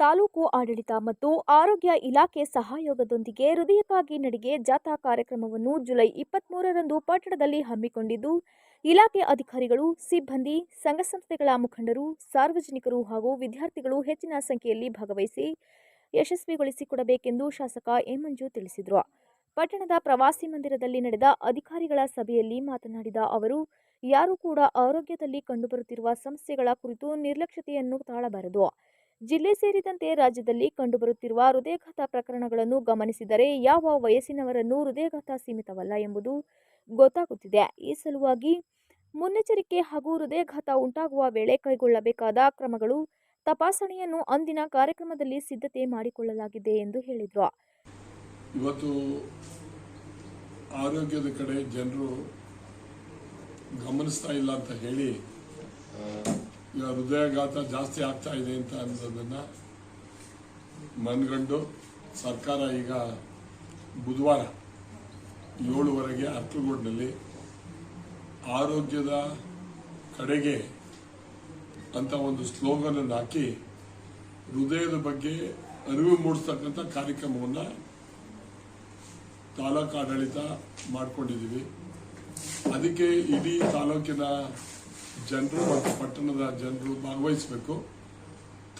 ತಾಲೂಕು ಆಡಳಿತ ಮತ್ತು ಆರೋಗ್ಯ ಇಲಾಖೆ ಸಹಯೋಗದೊಂದಿಗೆ ಹೃದಯಕ್ಕಾಗಿ ನಡಿಗೆ ಜಾಥಾ ಕಾರ್ಯಕ್ರಮವನ್ನು ಜುಲೈ ಇಪ್ಪತ್ಮೂರರಂದು ಪಟ್ಟಣದಲ್ಲಿ ಹಮ್ಮಿಕೊಂಡಿದ್ದು, ಇಲಾಖೆ ಅಧಿಕಾರಿಗಳು, ಸಿಬ್ಬಂದಿ, ಸಂಘ ಸಂಸ್ಥೆಗಳ ಮುಖಂಡರು, ಸಾರ್ವಜನಿಕರು ಹಾಗೂ ವಿದ್ಯಾರ್ಥಿಗಳು ಹೆಚ್ಚಿನ ಸಂಖ್ಯೆಯಲ್ಲಿ ಭಾಗವಹಿಸಿ ಯಶಸ್ವಿಗೊಳಿಸಿಕೊಡಬೇಕೆಂದು ಶಾಸಕ ಎಮಂಜು ತಿಳಿಸಿದರು. ಪಟ್ಟಣದ ಪ್ರವಾಸಿ ಮಂದಿರದಲ್ಲಿ ನಡೆದ ಅಧಿಕಾರಿಗಳ ಸಭೆಯಲ್ಲಿ ಮಾತನಾಡಿದ ಅವರು, ಯಾರೂ ಕೂಡ ಆರೋಗ್ಯದಲ್ಲಿ ಕಂಡುಬರುತ್ತಿರುವ ಸಮಸ್ಯೆಗಳ ಕುರಿತು ನಿರ್ಲಕ್ಷ್ಯತೆಯನ್ನು ತಾಳಬಾರದು. ಜಿಲ್ಲೆ ಸೇರಿದಂತೆ ರಾಜ್ಯದಲ್ಲಿ ಕಂಡುಬರುತ್ತಿರುವ ಹೃದಯಘಾತ ಪ್ರಕರಣಗಳನ್ನು ಗಮನಿಸಿದರೆ ಯಾವ ವಯಸ್ಸಿನವರನ್ನು ಹೃದಯಘಾತ ಸೀಮಿತವಲ್ಲ ಎಂಬುದು ಗೊತ್ತಾಗುತ್ತಿದೆ. ಈ ಸಲುವಾಗಿ ಮುನ್ನೆಚ್ಚರಿಕೆ ಹಾಗೂ ಹೃದಯಘಾತ ಉಂಟಾಗುವ ವೇಳೆ ಕೈಗೊಳ್ಳಬೇಕಾದ ಕ್ರಮಗಳು, ತಪಾಸಣೆಯನ್ನು ಅಂದಿನ ಕಾರ್ಯಕ್ರಮದಲ್ಲಿ ಸಿದ್ಧತೆ ಮಾಡಿಕೊಳ್ಳಲಾಗಿದೆ ಎಂದು ಹೇಳಿದರು. ಇವತ್ತು ಆರೋಗ್ಯದ ಕಡೆ ಜನರು ಗಮನಿಸ್ತಾ ಇಲ್ಲ ಅಂತ ಹೇಳಿ ಈಗ ಹೃದಯಾಘಾತ ಜಾಸ್ತಿ ಆಗ್ತಾ ಇದೆ ಅಂತ ಅನ್ನೋದನ್ನ ಮನ್ಗಂಡು ಸರ್ಕಾರ ಈಗ ಬುಧವಾರ ಏಳುವರೆಗೆ ಅರ್ಕಲ್ಗೋಡ್ನಲ್ಲಿ ಆರೋಗ್ಯದ ಕಡೆಗೆ ಅಂತ ಒಂದು ಸ್ಲೋಗನ್ ಅನ್ನು ಹಾಕಿ ಹೃದಯದ ಬಗ್ಗೆ ಅರಿವು ಮೂಡಿಸ್ತಕ್ಕಂಥ ಕಾರ್ಯಕ್ರಮವನ್ನು ತಾಲೂಕು ಆಡಳಿತ ಮಾಡ್ಕೊಂಡಿದ್ದೀವಿ. ಅದಕ್ಕೆ ಇಡೀ ತಾಲೂಕಿನ ಜನರು ಮತ್ತು ಪಟ್ಟಣದ ಜನರು ಭಾಗವಹಿಸಬೇಕು.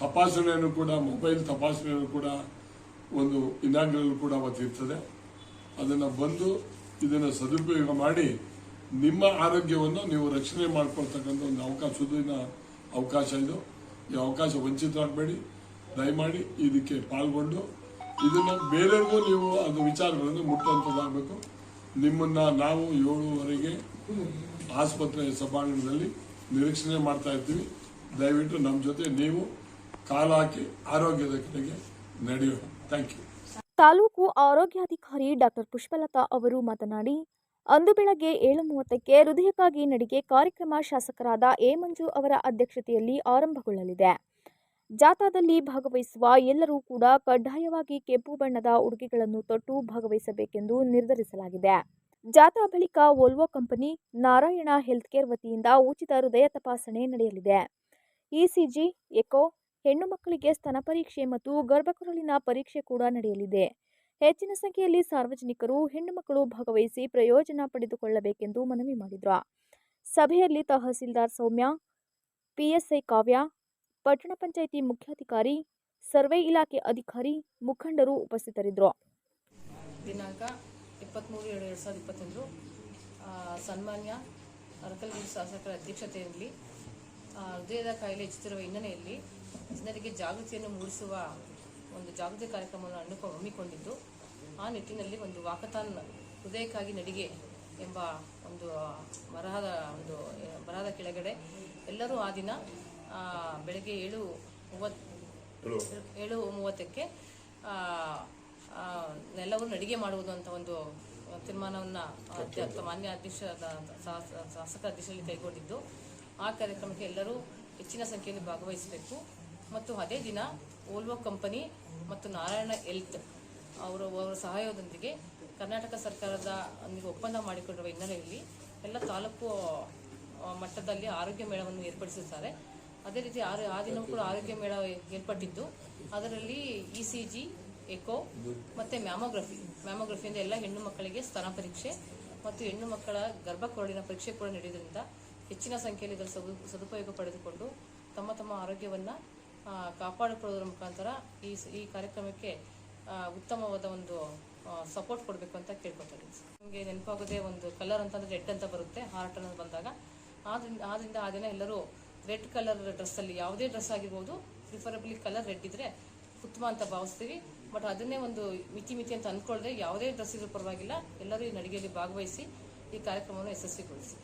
ತಪಾಸಣೆಯನ್ನು ಕೂಡ, ಮೊಬೈಲ್ ತಪಾಸಣೆಯನ್ನು ಕೂಡ ಒಂದು ಇನಾಗ್ರಲ್ ಕೂಡ ಅವತ್ತಿರ್ತದೆ ಅದನ್ನು ಬಂದು ಇದನ್ನು ಸದುಪಯೋಗ ಮಾಡಿ ನಿಮ್ಮ ಆರೋಗ್ಯವನ್ನು ನೀವು ರಕ್ಷಣೆ ಮಾಡ್ಕೊಳ್ತಕ್ಕಂಥ ಒಂದು ಅವಕಾಶ ಅವಕಾಶ ಇದು. ಈ ಅವಕಾಶ ವಂಚಿತರಾಗಬೇಡಿ. ದಯಮಾಡಿ ಇದಕ್ಕೆ ಪಾಲ್ಗೊಂಡು ಇದನ್ನು ಬೇರೆಯವ್ರಿಗೂ ನೀವು ಅದು ವಿಚಾರಗಳನ್ನು ಮುಟ್ಟುವಂಥದ್ದಾಗಬೇಕು. ನಿಮ್ಮನ್ನು ನಾವು ಏಳುವರೆಗೆ ಆಸ್ಪತ್ರೆ ಸಭಾಂಗಣದಲ್ಲಿ ನಿರೀಕ್ಷಣೆ ಮಾಡ್ತಾ ಇರ್ತೀವಿ ದಯವಿಟ್ಟು ನಮ್ಮ ಜೊತೆ ನೀವು ಕಾಲ ಹಾಕಿ ಆರೋಗ್ಯದ ಕಡೆಗೆ ನಡೆಯೋಣ. ಥ್ಯಾಂಕ್ ಯು ತಾಲೂಕು ಆರೋಗ್ಯಾಧಿಕಾರಿ ಡಾಕ್ಟರ್ ಪುಷ್ಪಲತಾ ಅವರು ಮಾತನಾಡಿ, ಅಂದು ಬೆಳಗ್ಗೆ ಏಳು ಮೂವತ್ತಕ್ಕೆ ಹೃದಯಕ್ಕಾಗಿ ನಡಿಗೆ ಕಾರ್ಯಕ್ರಮ ಶಾಸಕರಾದ ಎ ಮಂಜು ಅವರ ಅಧ್ಯಕ್ಷತೆಯಲ್ಲಿ ಆರಂಭಗೊಳ್ಳಲಿದೆ. ಜಾಥಾದಲ್ಲಿ ಭಾಗವಹಿಸುವ ಎಲ್ಲರೂ ಕೂಡ ಕಡ್ಡಾಯವಾಗಿ ಕೆಂಪು ಬಣ್ಣದ ಉಡುಗೆಗಳನ್ನು ತೊಟ್ಟು ಭಾಗವಹಿಸಬೇಕೆಂದು ನಿರ್ಧರಿಸಲಾಗಿದೆ. ಜಾಥಾ ಬಳಿಕ Volvo company Narayana health care ವತಿಯಿಂದ ಉಚಿತ ಹೃದಯ ತಪಾಸಣೆ ನಡೆಯಲಿದೆ. ಇಸಿಜಿ, ಎಕೋ, ಹೆಣ್ಣು ಮಕ್ಕಳಿಗೆ ಸ್ತನ ಪರೀಕ್ಷೆ ಮತ್ತು ಗರ್ಭಕರುಳಿನ ಪರೀಕ್ಷೆ ಕೂಡ ನಡೆಯಲಿದೆ. ಹೆಚ್ಚಿನ ಸಂಖ್ಯೆಯಲ್ಲಿ ಸಾರ್ವಜನಿಕರು ಹೆಣ್ಣು ಮಕ್ಕಳು ಭಾಗವಹಿಸಿ ಪ್ರಯೋಜನ ಪಡೆದುಕೊಳ್ಳಬೇಕೆಂದು ಮನವಿ ಮಾಡಿದರು. ಸಭೆಯಲ್ಲಿ ತಹಸೀಲ್ದಾರ್ ಸೌಮ್ಯ, ಪಿಎಸ್ಐ ಕಾವ್ಯ, ಪಟ್ಟಣ ಪಂಚಾಯಿತಿ ಮುಖ್ಯಾಧಿಕಾರಿ, ಸರ್ವೆ ಇಲಾಖೆ ಅಧಿಕಾರಿ, ಮುಖಂಡರು ಉಪಸ್ಥಿತರಿದ್ದರು. ದಿನಾಂಕ ಇಪ್ಪತ್ತ್ಮೂರು ಏಳು ಎರಡು ಸಾವಿರದ ಇಪ್ಪತ್ತೊಂದು. ಸನ್ಮಾನ್ಯ ಅರಕಲಗೂಡು ಶಾಸಕರ ಅಧ್ಯಕ್ಷತೆಯಲ್ಲಿ ಹೃದಯದ ಕಾಯಿಲೆ ಹೆಚ್ಚುತ್ತಿರುವ ಹಿನ್ನೆಲೆಯಲ್ಲಿ ಜನರಿಗೆ ಜಾಗೃತಿಯನ್ನು ಮೂಡಿಸುವ ಒಂದು ಜಾಗೃತಿ ಕಾರ್ಯಕ್ರಮವನ್ನು ಹಣ್ಣು ಹಮ್ಮಿಕೊಂಡಿದ್ದು ಆ ನಿಟ್ಟಿನಲ್ಲಿ ಒಂದು ವಾಕಥಾನ್ ಹೃದಯಕ್ಕಾಗಿ ನಡಿಗೆ ಎಂಬ ಒಂದು ಬರಹದ ಒಂದು ಬರಹದ ಕೆಳಗಡೆ ಎಲ್ಲರೂ ಆ ದಿನ ಬೆಳಗ್ಗೆ ಏಳು ಮೂವತ್ತು ಏಳು ಮೂವತ್ತಕ್ಕೆ ಆ, ಅಡುಗೆ ಮಾಡುವುದು ಅಂತ ಒಂದು ತೀರ್ಮಾನವನ್ನು ಅಧ್ಯಕ್ಷ ಮಾನ್ಯ ಅಧ್ಯಕ್ಷ ಶಾಸಕ ಅಧ್ಯಕ್ಷರಲ್ಲಿ ಕೈಗೊಂಡಿದ್ದು. ಆ ಕಾರ್ಯಕ್ರಮಕ್ಕೆ ಎಲ್ಲರೂ ಹೆಚ್ಚಿನ ಸಂಖ್ಯೆಯಲ್ಲಿ ಭಾಗವಹಿಸಬೇಕು. ಮತ್ತು ಅದೇ ದಿನ ಓಲ್ವೋ ಕಂಪನಿ ಮತ್ತು ನಾರಾಯಣ ಹೆಲ್ತ್ ಅವರ ಅವರ ಸಹಯೋಗದೊಂದಿಗೆ ಕರ್ನಾಟಕ ಸರ್ಕಾರದ ಒಪ್ಪಂದ ಮಾಡಿಕೊಂಡಿರುವ ಹಿನ್ನೆಲೆಯಲ್ಲಿ ಎಲ್ಲ ತಾಲೂಕು ಮಟ್ಟದಲ್ಲಿ ಆರೋಗ್ಯ ಮೇಳವನ್ನು ಏರ್ಪಡಿಸುತ್ತಾರೆ ಅದೇ ರೀತಿ ಆ ದಿನವೂ ಕೂಡ ಆರೋಗ್ಯ ಮೇಳ ಏರ್ಪಟ್ಟಿದ್ದು. ಅದರಲ್ಲಿ ಇ ಸಿ ಜಿ ಎಕೋ ಮತ್ತು ಮ್ಯಾಮೋಗ್ರಫಿ ಮ್ಯಾಮೋಗ್ರಫಿಯಿಂದ ಎಲ್ಲ ಹೆಣ್ಣು ಮಕ್ಕಳಿಗೆ ಸ್ತನ ಪರೀಕ್ಷೆ ಮತ್ತು ಹೆಣ್ಣು ಮಕ್ಕಳ ಗರ್ಭಕೊರಳಿನ ಪರೀಕ್ಷೆ ಕೂಡ ನಡೆಯುವುದರಿಂದ ಹೆಚ್ಚಿನ ಸಂಖ್ಯೆಯಲ್ಲಿ ಇದರ ಸದು, ಸದುಪಯೋಗ ಪಡೆದುಕೊಂಡು ತಮ್ಮ ತಮ್ಮ ಆರೋಗ್ಯವನ್ನು ಕಾಪಾಡಿಕೊಳ್ಳೋದ್ರ ಮುಖಾಂತರ ಈ ಈ ಕಾರ್ಯಕ್ರಮಕ್ಕೆ ಉತ್ತಮವಾದ ಒಂದು ಸಪೋರ್ಟ್ ಕೊಡಬೇಕು ಅಂತ ಕೇಳ್ಕೊತೀನಿ. ನಮಗೆ ನೆನಪಾಗೋದೇ ಒಂದು ಕಲರ್ ಅಂತಂದರೆ ರೆಡ್ ಅಂತ ಬರುತ್ತೆ ಹಾರ್ಟ್ ಅನ್ನೋದು ಬಂದಾಗ. ಆದ್ರಿಂದ ಆದ್ದರಿಂದ ಆ ದಿನ ಎಲ್ಲರೂ ರೆಡ್ ಕಲರ್ ಡ್ರೆಸ್ಸಲ್ಲಿ ಯಾವುದೇ ಡ್ರೆಸ್ ಆಗಿರ್ಬೋದು ಪ್ರಿಫರಬಲಿ ಕಲರ್ ರೆಡ್ ಇದ್ರೆ ಉತ್ತಮ ಅಂತ ಭಾವಿಸ್ತೀವಿ. ಬಟ್ ಅದನ್ನೇ ಒಂದು ಮಿತಿ ಮಿತಿ ಅಂತ ಅಂದ್ಕೊಳ್ಳದೆ ಯಾವುದೇ ಡ್ರೆಸ್ ಪರವಾಗಿಲ್ಲ. ಎಲ್ಲರೂ ಈ ನಡಿಗೆಯಲ್ಲಿ ಭಾಗವಹಿಸಿ ಈ ಕಾರ್ಯಕ್ರಮವನ್ನು ಯಶಸ್ವಿಗೊಳಿಸಿ.